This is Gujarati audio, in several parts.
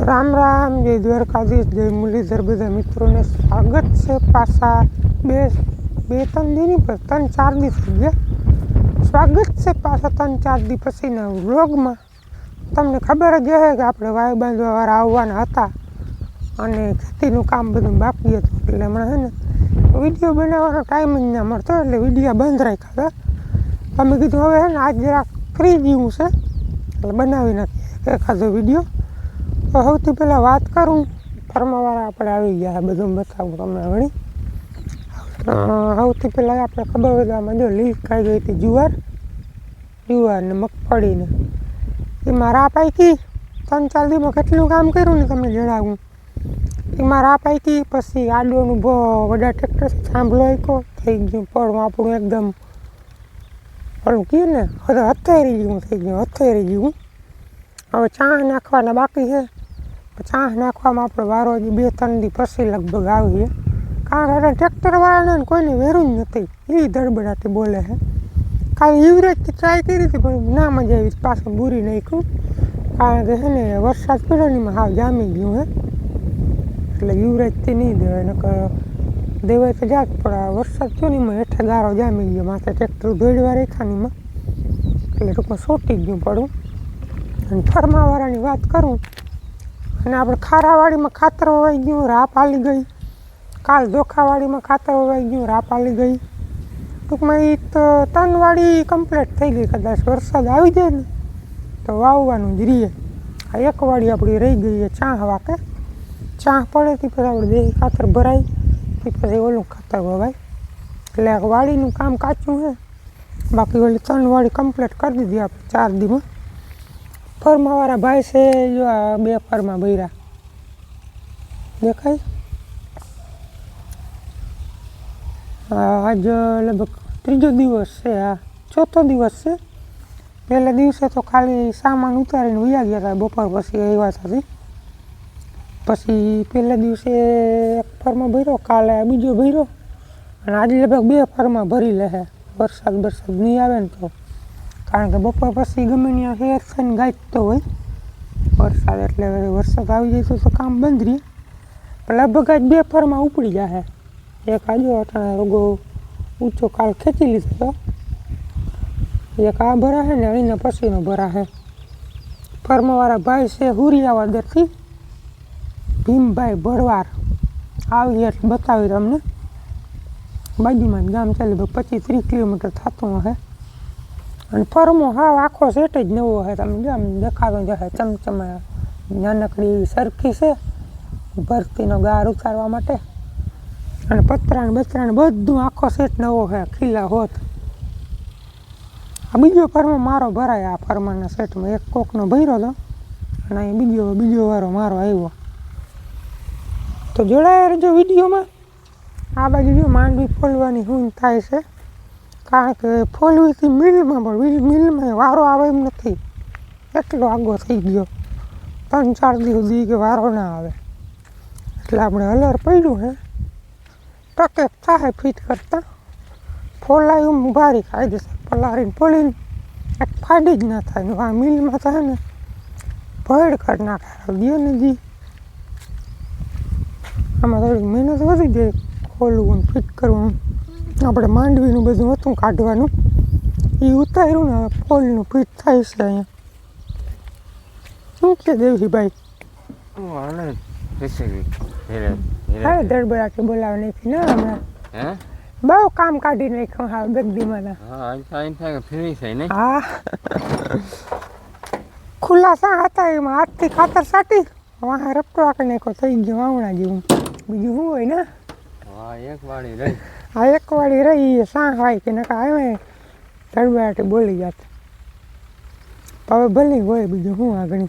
રામ રામ, જય દ્વારકાધીશ, જય મુરલીધર, બધા મિત્રોને સ્વાગત છે પાછા બે બે, ત્રણ દિવસની પર ત્રણ, ચાર દિવસ થઈ ગયા. સ્વાગત છે પાછા ત્રણ, ચાર દી પછીના વ્લોગમાં. તમને ખબર જ હશે કે આપણે વાયુ બાંધવાવાળા આવવાના હતા અને ખેતીનું કામ બધું બાકી હતું એટલે હમણાં છે ને વીડિયો બનાવવાનો ટાઈમ જ ના મળતો એટલે વીડિયો બંધ રાખ્યા હતા. તમે કીધું હવે છે ને, આજ જરાક ફ્રી જેવું છે. એટલે બનાવી નાખીએ એખાદો વીડિયો. તો સૌથી પહેલાં વાત કરું. ફરમાવાળા આપણે આવી ગયા બધું બતાવું તમને વળી સૌથી પહેલાં આપણે ખબર હોય આમાં જો લીક ખાઈ ગઈ હતી જુવાર. જુવાર ને મગફળીને એમાં રાપ આઈકી ત્રણ ચાર દીમાં કેટલું કામ કર્યું ને તમને જણાવું. એમાં રાપ આઈકી પછી આડોનું બહુ વડા ટ્રેક્ટર સાંભળો આઈકો થઈ ગયું પણ આપણું એકદમ. ઓલું કહે ને હવે હથેરી જેવું થઈ ગયું હથેરી જેવું. હવે ચા નાખવાના બાકી છે. ચા નાખવામાં આપણે વારો બે ત્રણ દી પછી લગભગ આવીએ. કારણ કે ટ્રેક્ટરવાળાને કોઈને વેરું જ નથી. એ ધડબડાટી બોલે છે. કાલે યુવરેજથી ટ્રાય કરી હતી, પણ ના મજા આવી. પાછું બુરી નાખ્યું. કારણ કે છે ને, વરસાદ પડ્યો ને હાવ જામી ગયું હે. એટલે યુવરેજથી નહીં દેવાય, નકર દેવાય તો જાત, પણ વરસાદ થયો ને એમાં હેઠે ગારો જામી ગયો. માથે ટ્રેક્ટર દોડવા રેખા ને એટલે ટૂંકમાં સોટી ગયું પડું. અને ફરમાવાળાની વાત કરું અને આપણે ખારાવાડીમાં ખાતર વવાઈ ગયું, રાપ આલી ગઈ. કાલ ધોખાવાળીમાં ખાતર વવાઈ ગયું, રાપ આલી ગઈ. ટૂંકમાં એ તો તનવાળી કમ્પ્લીટ થઈ ગઈ, કદાચ વરસાદ આવી જાય ને, તો વાવવાનું જ રહીએ આ એક વાડી આપણી રહી ગઈ છે ચાહ વાકે ચાહ પડે તે પછી આપણે દેહી ખાતર ભરાય, તે પછી ઓલું ખાતર વવાય. એટલે વાડીનું કામ કાચું છે. બાકી ઓલી ત્રણ વાડી કમ્પ્લીટ કરી દીધી આપણે ચાર દીમાં. ફરમાવાળા ભાઈ છે, જો આ બે ફરમા બૈરા દેખાય? આજ લગભગ ત્રીજો દિવસ છે આ ચોથો દિવસ છે. પહેલા દિવસે તો ખાલી સામાન ઉતારીને વયા ગયા હતા, બપોર પછી આવ્યા હતા પછી પહેલા દિવસે એક ફરમા ભર્યો, કાલે બીજો ભર્યો. અને આજે લગભગ બે ફરમા ભરી લે વરસાદ વરસાદ નહીં આવે ને તો. કારણ કે બપોર પછી ગમે ત્યાં હેર થઈને ગાજતો હોય, વરસાદ એટલે વરસાદ આવી જાય તો તો કામ બંધ રહે. પણ લગભગ આજ બે ફરમાં ઉપડી જશે એક આજો અટાણે રોગો ઊંચો કાલ ખેંચી લીધો હતો. એક આ ભરાશે ને એને પછીનો ભરાશે ફર્મવાળા ભાઈ છે હુરિયાવાદરથી, ભીમભાઈ ભરવાડ. આવી એટલે બતાવી તમને. બાજુમાં જ ગામ ચાલે, તો પચીસ ત્રીસ કિલોમીટર થતું હશે. અને ફરમો હાવ આખો સેટ જ નવો છે. તમે જો આમ દેખાતો જશે ચમચમા નાનકડી એવી સરખી છે, ભરતીનો ગાર ઉતારવા માટે. અને પતરાને બતરાને બધું આખો સેટ નવો છે, ખીલા હોત. આ બીજો ફરમો મારો ભરાય, આ ફરમાના સેટમાં એક કોકનો ભર્યો હતો. અને અહીં બીજો બીજો વારો મારો આવ્યો. તો જોડાયા રહેજો વિડીયોમાં. આ બાજુ જો માંડવી ફોલવાની હું થાય છે. કારણ કે ફોલવીથી મિલમાં પણ મિલ મિલમાં વારો આવે એમ નથી. એટલો આગો થઈ ગયો. ત્રણ ચાર દિવસ સુધી કે વારો ના આવે. એટલે આપણે હલર પડ્યું હે. ટકે થાય ફિટ કરતાં. ફોલાયું ભારી કાયદેસર પલાળીને ફોલીને. એક ફાડી જ ના થાય આ મિલમાં થાય ને. ભેડ કરી નાખે દે ને દી આમાં થોડીક મહેનત વધી જાય ખોલવું ફિટ કરવું. આપણે માંડવીનું બધું હતું કાઢવાનું. એ ઉતાર્યું ને હવે ફોલનું ફિટ થાય છે અહીંયા. શું કે દેવજીભાઈ? હવે હેરે દડબડાટી બોલાવે નાખી ને હમણાં. બહુ કામ કાઢી નાખ્યું હા ગદ્દીમાં હા આજ થાય થાય કે ફ્રી થાય ને હા. ખુલ્લા સા હતા એમાં હાથથી ખાતર સાટી વાહ રપટો આકડી નાખ્યો થઈ ગયો વાવણા જેવું. બીજું શું હોય ને? હા એક વાળી રહી. આ એક વાળી રહી એ સાં હોય કે નકા આવે ધડબડાટી બોલી જાત. હવે ભલે હોય બીજું શું આગળ.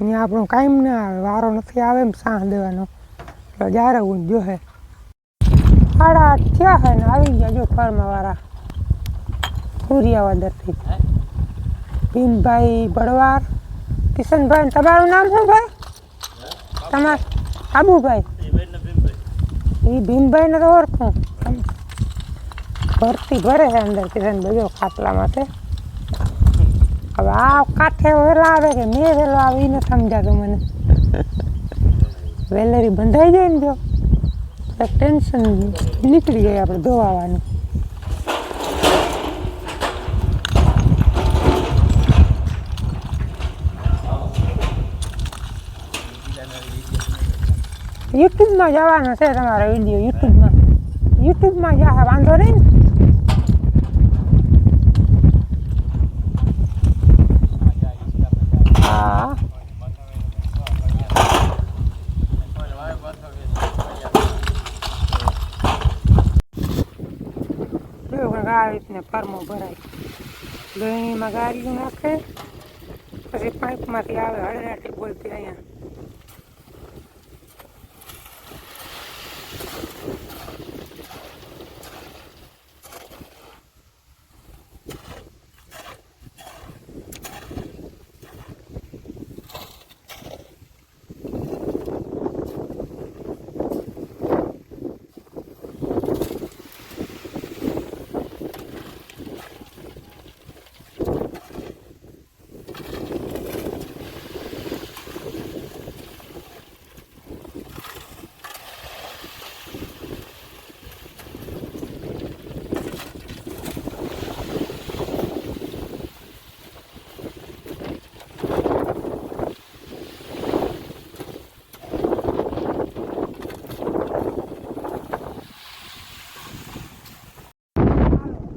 અહીંયા આપણું કાંઈ ના આવે વારો નથી આવે એમ સાહ દેવાનો. એટલે હું જ સાડા આઠ થયા હે ને આવી ગયા જો ફાર્માવાળા સૂર્યાવાદરથી ભીમભાઈ ભડવાર. કિશનભાઈ તમારું નામ શું ભાઈ? તમાર આબુભાઈ. એ ભીમભાઈને તો ઓળખું. ભરતી ભરે છે અંદર કિશન બધો માટે. હવે આ કાંઠે વહેલા આવે કે મેં વહેલો આવે એ નથી સમજાતું મને. વેલેરી બંધાઈ જાય ને જો. ટેન્શન નીકળી જાય આપણે ધોવાવાનું. યુટ્યુબમાં જવાનો છે તમારો વીડિયો, યુટ્યુબમાં. યુટ્યુબમાં જા વાંધો નહીં ને હા રીતને ફાર્મો ભરાય. ગળણીમાં ગાડીઓ નાખે પછી પાઇપમાંથી આવે હળગાટી બોલતી અહીંયા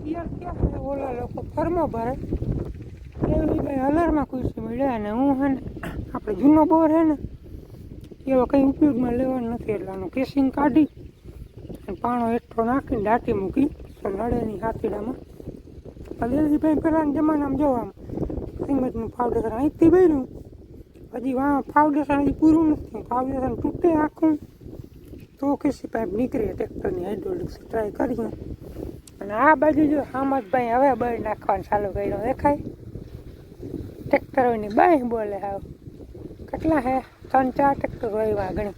યાર ક્યાં છે ઓલા લોકો ફર્મો ભરે. એવી ભાઈ હલરમાં ખુશી મળ્યા અને હું હે ને, આપણે જૂનો બોર હે ને, એવો કંઈ ઉપયોગમાં લેવાનો નથી. એટલે આનું કેસિંગ કાઢી અને પાણો એટલો નાખીને દાટી મૂકી તો નળેની હાથીડામાં. દેવજીભાઈ પહેલાંના જમાનામાં જોવા આમ સિમેન્ટનું ફાઉન્ડેશન અહીંથી બન્યું. હજી વા ફાઉન્ડેશન હજી પૂરું નથી ફાઉન્ડેશન તૂટે આખું. તો કેસી પાઇપ નીકળીએ ટ્રેક્ટરની હાઇડ્રોલિક્સ ટ્રાય કરીએ. અને આ બાજુ જો હામદભાઈ હવે બળ નાખવાનું ચાલુ કર્યું. દેખાય? ટ્રેક્ટરોની બાઈ બોલે હાવ. કેટલા હે? ત્રણ ચાર ટ્રેક્ટર હોય ગણી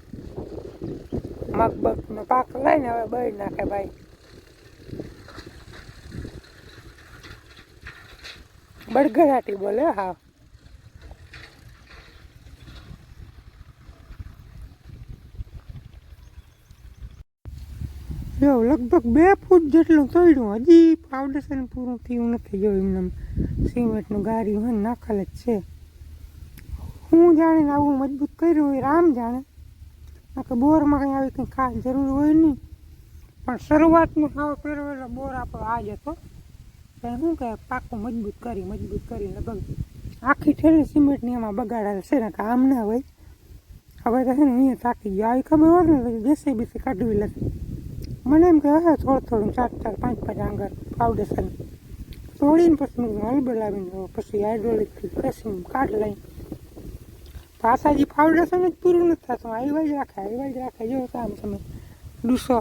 મગ બગનો પાક લઈને હવે બળ નાખે ભાઈ. બળગડાટી બોલે હાવ. જો, લગભગ બે ફૂટ જેટલું તોડ્યું હજી ફાઉન્ડેશન પૂરું થયું નથી જો એમને સિમેન્ટનું ગાડી હોય નાખેલ જ છે. હું જાણીને આવું મજબૂત કર્યું હોય, રામ જાણે. કે બોરમાં કંઈ આવી કંઈ ખાસ જરૂર હોય નહીં. પણ શરૂઆતનો હાવ પહેરવેલો બોર આપણો આ જ હતો. તો શું કહે પાકું મજબૂત કરી મજબૂત કરી લગભગ આખી ઠેલી સિમેન્ટની એમાં બગાડેલ છે ને કે આમ ના હોય. હવે તો છે ને અહીંયા થાકી ગયો. આવી ખબર હોય ને જેસી બીસી કાઢવી લેશે મને એમ કે હા થોડું થોડું ચાર ચાર પાંચ પાંચ આંગર ફાઉન્ડેશન તોડીને પછી મેં હલ બોલાવીને પછી હાઇડ્રોલિકથી પ્રેસિંગ કાઢ લઈ પાછા જે ફાઉન્ડેશન જ પૂરું નથી થતું. આવ્યા જ રાખે આવ્યા જ રાખે. જો કામ તમે ડૂસો.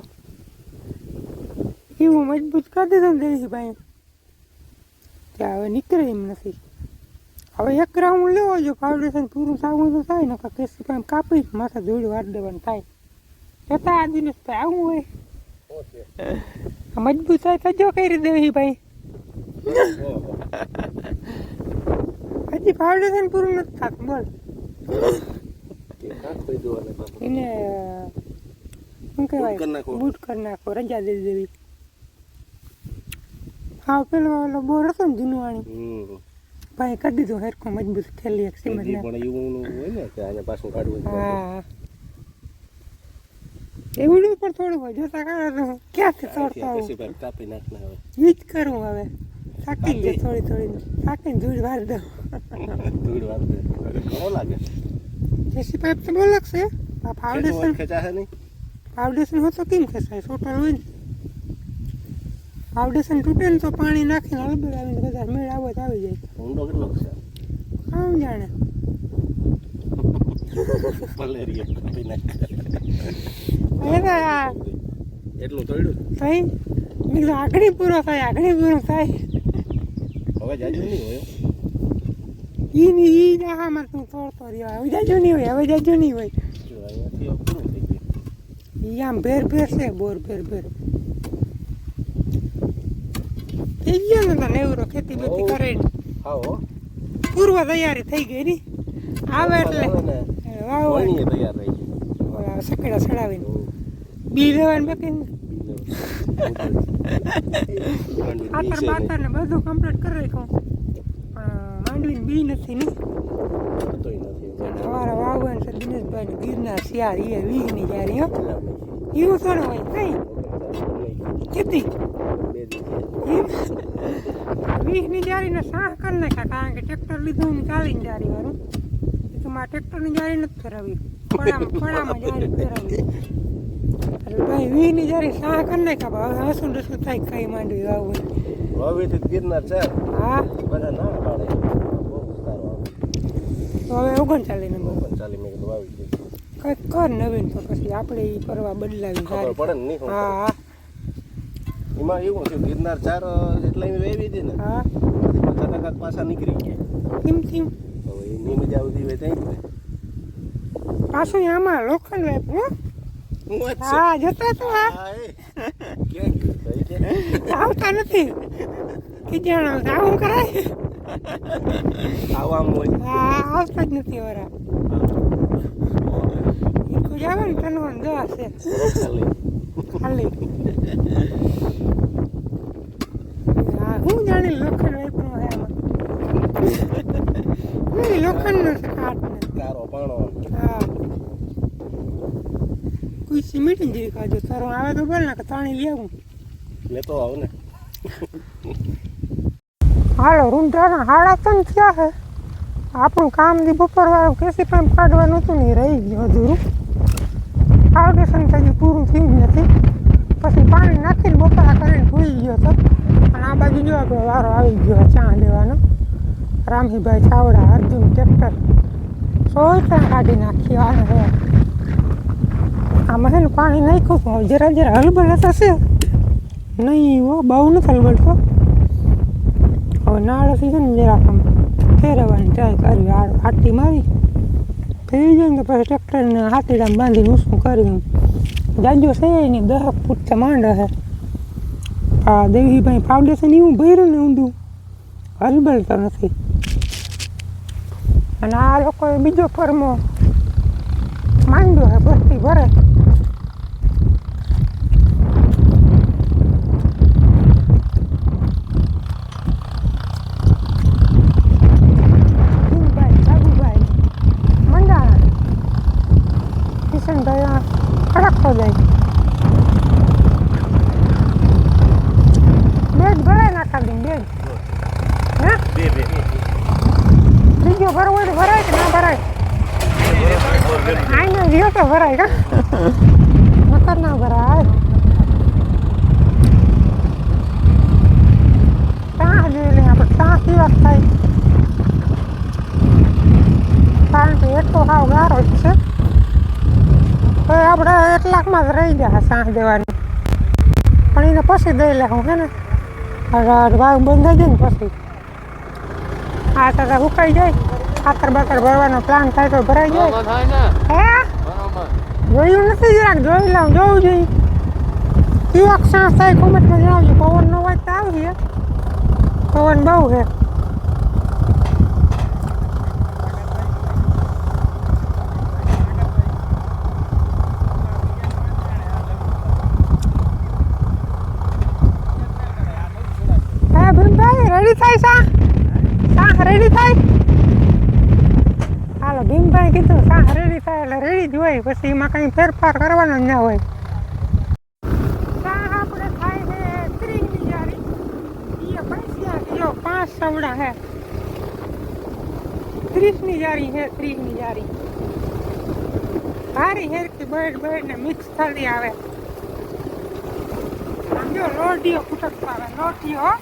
એવું મજબૂત કરી દીધું ને દેવીભાઈ ત્યાં હવે નીકળે એમ નથી. હવે એક રાઉન્ડ લેવો જો ફાઉન્ડેશન પૂરું થવું તો થાય ને કેસી પાઇપ કાપી માથે જોડી વાર દેવાનું થાય. છતાં આ દિનેશભાઈ આવું હોય. મજબૂત થાય તો જો કરી દેવી ભાઈ. હજી ફાઉન્ડેશન પૂરું નથી થતું બોલ. એને શું કહેવાય. બૂટ કરી નાખો રજા દઈ દેવી. હા પેલો ઓલો બોર હતો ને જૂનવાણી. ભાઈ કરી દીધું હેરખું મજબૂત થેલી એક સિમેન્ટ પણ એવું જ પણ થોડું હોય જોતા કરે તો ક્યાંથી તોડતા આવું કાપી નાખના હવે. વીજ જ કરું હવે. થાકી ગયો થોડી થોડી. થાકીને ધૂળ વાર દઉં. ધૂળ વાર દે. ઘણો લાગે. જેસી પાઇપ તો બહુ લાગશે. આ ફાઉન્ડેશન ખેંચાશે નહીં? ફાઉન્ડેશન હોય તો કેમ ખેંચાય? સોટલ હોય ફાઉન્ડેશન તૂટે ને તો પાણી નાખીને આવીને બધા મેળ આવો તો આવી જાય. ઊંડો કેટલો છે કામ જાણે? મલેરિયા કાપી નાખ એટલું તોડ્યું થઈ? મેં આગળ પૂરો થાય આગળ પૂરો થાય. હવે જાજુ નહીં હોય ઈ ની ઈ તું તોડતો રહ્યો. હવે જાજુ નહીં હોય હવે જાજુ નહીં હોય. ઈ આમ ભેર ભેર છે બોર ભેર ભેર. થઈ ગયો ને તો નેવરો ખેતી બેતી કરે હો પૂર્વ તૈયારી થઈ ગઈ ની આવે એટલે. હવે ને વાવ વણીએ તૈયાર ઓલા સકેડા ચડાવીને. બી લેવાનું બાકી. ખાતર બાતર ને બધું કમ્પ્લીટ કરી રાખ્યું. પણ માંડવીને બી નથી ને. સવારે વાવવાનું છે દિનેશભાઈ ને ગિરનાર શિયાળ એ વીજની જારી હો. એવું થોડું હોય કઈ? કેટલી વીજની જારીને સાહ કરી નાખ્યા કારણ કે ટ્રેક્ટર લીધું ને ચાલીને જારી વાળું. તો મારે ટ્રેક્ટરની જારી નથી ફેરવવી. ફળામાં ફળામાં જારી એટલે ભાઈ જારી સાહ કરી નાખ્યા હવે હસું ડસું થાય કઈ માંડવી વાવવું વાવેથી ગિરનાર છે. હા? બધા ના પાડે. આવે. તો હવે ઓગણચાલીસ નંબર. પણ ચાલી મેં કીધું દઈશું. કંઈક કર નવીન તો પછી આપણે એ કરવા બદલાવી ખબર પડે ને નહીં હા હા. એમાં એવું છે ગિરનાર ચાર એમ વેવી હતી ને હા. પચાસ ટકા પાછા નીકળી ગયા. કેમ કેમ નહીં મજા આવતી હોય તઈ પાછું આમાં લોખંડ વેપ હો? હું જતા તો? આવતા નથી. કે જાણ આવું કરાય? આવામાં હોય. હા આવતા જ નથી વરા. આવે ને છે. ખાલી. હા હું જાણી લોખંડ વેપનું હે આમાં નહીં લોખંડનો છે કાટ ને કારો પાણો હા કોઈ સિમેન્ટ જેવી કાજો તારો આવે તો બોલ ને કે તાણી લઈ આવું. લેતો આવ ને. હાલો રૂંઢાના હાડા ત્રણ થયા છે આપણું કામ દી બપોર વાળું કેસી પાઇપ કાઢવાનું હતું ને રહી ગયું અધૂરું. ફાઉન્ડેશન થઈ પૂરું થયું જ નથી. પછી પાણી નાખીને બપોરા કરીને ભૂલી ગયો હતો અને આ બાજુ જો આપણે વારો આવી ગયો ચા લેવાનો. રામહીભાઈ ચાવડા અર્જુન ટ્રેક્ટર સોયતા કાઢી નાખી આને આમાં છે ને પાણી નાખ્યું પણ જરા જરા હલબલ થશે નહીં હો બહુ નથી હલબલ તો હવે નાળેથી છે ને જરા આમ ફેરવવાની ટ્રાય કરી આટી મારી. ફેરી જાય ને પછી ટ્રેક્ટરને હાથીડામાં બાંધીને ઊંચું કર્યું જાજો છે ને દહક ફૂટ માંડ હે. આ દેવીભાઈ ફાઉન્ડેશન એવું ભર્યું ને ઊંડું હલબલ તો નથી. અને આ લોકોએ બીજો ફરમો માંડ્યો હે, ભરતી ભરે ભીમભાઈ જાગુભાઈ મંડાણા કિશનભાઈ આ ખડકતો જાય બેગ ભરાય નાખા દે બેગ હે? બે બે. બીજો ભરવો તો ભરાય કે ના ભરાય? આઈને રહ્યો તો ભરાય કા નકર ના ભરાય. ત્યાં જોઈ લઈએ આપણે ત્યાં દિવસ થાય. કારણ કે એટલો હાવ ગારો જ છે. તો આપણે એટલાકમાં જ રહી ગયા સાંજ દેવાની. પણ એને પછી દઈ લે હું હે ને હવે ભાવ બંધાઈ જાય ને પછી. આ તો ઉકાઈ જાય. ખાતર બાતર ભરવાનો પ્લાન થાય તો ભરાઈ જાય. હે? જોયું નથી જરાક? જોઈ લઉં જોવું જોઈએ. કેવાક ક્ષણ થાય કોમેન્ટમાં જણાવજો. પવન નો હોય તો આવજે પવન બહુ છે. હા રેડી થાય સા સા રેડી થાય? હાલો ભીમભાઈ કીધું સા રેડી થાય એટલે રેડી જ હોય, પછી એમાં કંઈ ફેરફાર કરવાનો ના હોય. પાંચ સવડા હે ત્રીસની જારી છે ત્રીસની જારી. ભારી હેરથી બેડ બેડ ને મિક્સ થતી આવે. જો લોટીઓ ફૂટક આવે, લોટીઓ હો.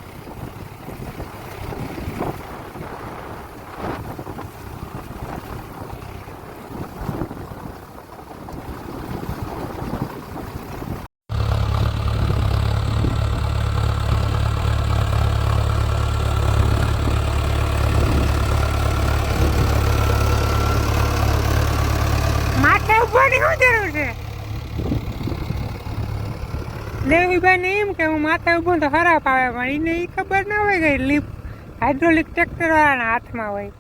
માથે ઉભવાની શું જરૂર છે દેવીભાઈ ને એમ કે હું માથે ઊભું તો ખરાબ આવે પણ એને એ ખબર ના હોય કે લિફ્ટ હાઇડ્રોલિક ટ્રેક્ટર વાળાના હાથમાં હોય.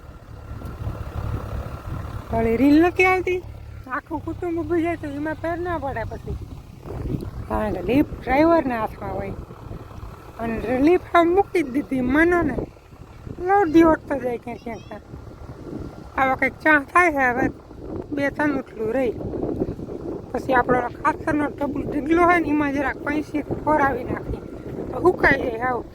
ઓલી રીલ નથી આવતી. આખું કુટુંબ ઊભું જાય તો એમાં ફેર ના પડે પછી. કારણ કે લીફ ડ્રાઈવરના હાથમાં હોય. અને રિલીફ આમ મૂકી જ દીધી મનોને લોડી ઓટતો જાય ક્યાંક ક્યાંક. આવા કંઈક ચા થાય છે, હવે બે ત્રણ ઉઠલું રહી. પછી આપણો ખાતરનો ડબલ ઢગલો હોય ને, એમાં જરાક પૈસી ફોરાવી નાખીએ. તો હુકાઈ જાય આવું.